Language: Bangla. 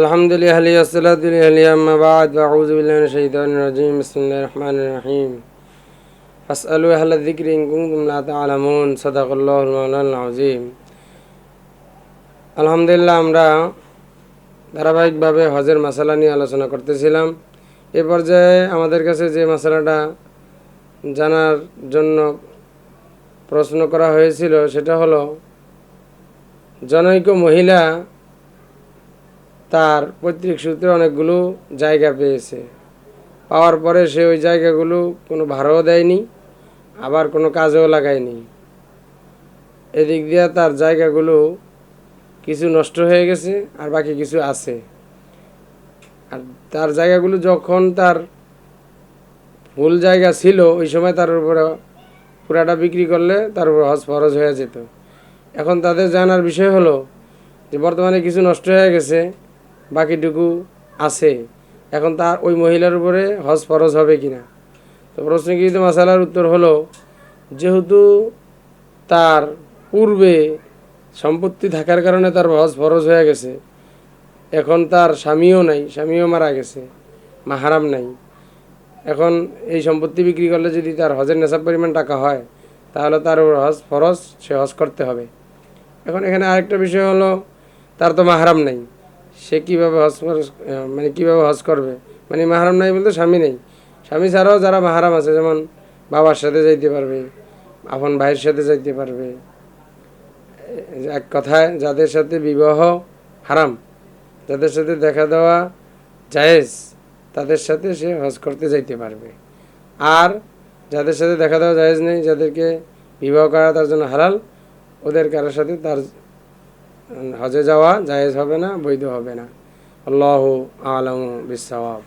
الحمد لله والصلاة لله أما بعد وأعوذ بالله من الشيطان الرجيم بسم الله الرحمن الرحيم فاسألوا أهل الذكر إن كنتم لا تعلمون صدق الله المولانا العظيم আলহামদুলিল্লাহ আমরা ধারাবাহিকভাবে হজের মশালা নিয়ে আলোচনা করতেছিলাম এ পর্যায়ে আমাদের কাছে যে মশালাটা জানার জন্য প্রশ্ন করা হয়েছিল সেটা হলো জনৈক মহিলা তার পৈতৃক সূত্রে অনেকগুলো জায়গা পেয়েছে। পাওয়ার পরে সে ওই জায়গাগুলো কোনো ভাড়াও দেয়নি, আবার কোনো কাজেও লাগায়নি। এদিক দিয়ে তার জায়গাগুলো কিছু নষ্ট হয়ে গেছে আর বাকি কিছু আছে। আর তার জায়গাগুলো যখন তার ভুল জায়গা ছিল, ওই সময় তার উপরে পুরাটা বিক্রি করলে তার উপর হজ ফরজ হয়ে যেত। এখন তাদের জানার বিষয় হলো যে বর্তমানে কিছু নষ্ট হয়ে গেছে বাকিটুকু আছে। এখন তার ওই মহিলার উপরে হজ ফরজ হবে কিনা? তো প্রশ্নকৃত মশালার উত্তর হলো, যেহেতু তার পূর্বে সম্পত্তি থাকার কারণে তার হজ ফরজ হয়ে গেছে, এখন তার স্বামীও নাই, স্বামীও মারা গেছে, মাহারাম নাই। এখন এই সম্পত্তি বিক্রি করলে যদি তার হজের নেশাব পরিমাণ টাকা হয়, তাহলে তার হজ ফরজ, সে হজ করতে হবে। এখন এখানে আরেকটা বিষয় হলো, তার তো মাহারাম নাই। সে কীভাবে হজ মানে কীভাবে হজ করবে? মানে মাহারাম নাই বলতে স্বামী নেই। স্বামী ছাড়াও যারা মাহারাম আছে, যেমন বাবার সাথে যাইতে পারবে, আপন ভাইয়ের সাথে যাইতে পারবে। এক কথায়, যাদের সাথে বিবাহ হারাম, যাদের সাথে দেখা দেওয়া জায়েজ, তাদের সাথে সে হজ করতে যাইতে পারবে। আর যাদের সাথে দেখা দেওয়া জায়েজ নেই, যাদেরকে বিবাহ করা তার জন্য হালাল, ওদের কারোর সাথে তার হজে যাওয়া জায়েজ হবে না বৈধ হবে না। আল্লাহ আলম বিসাওয়াব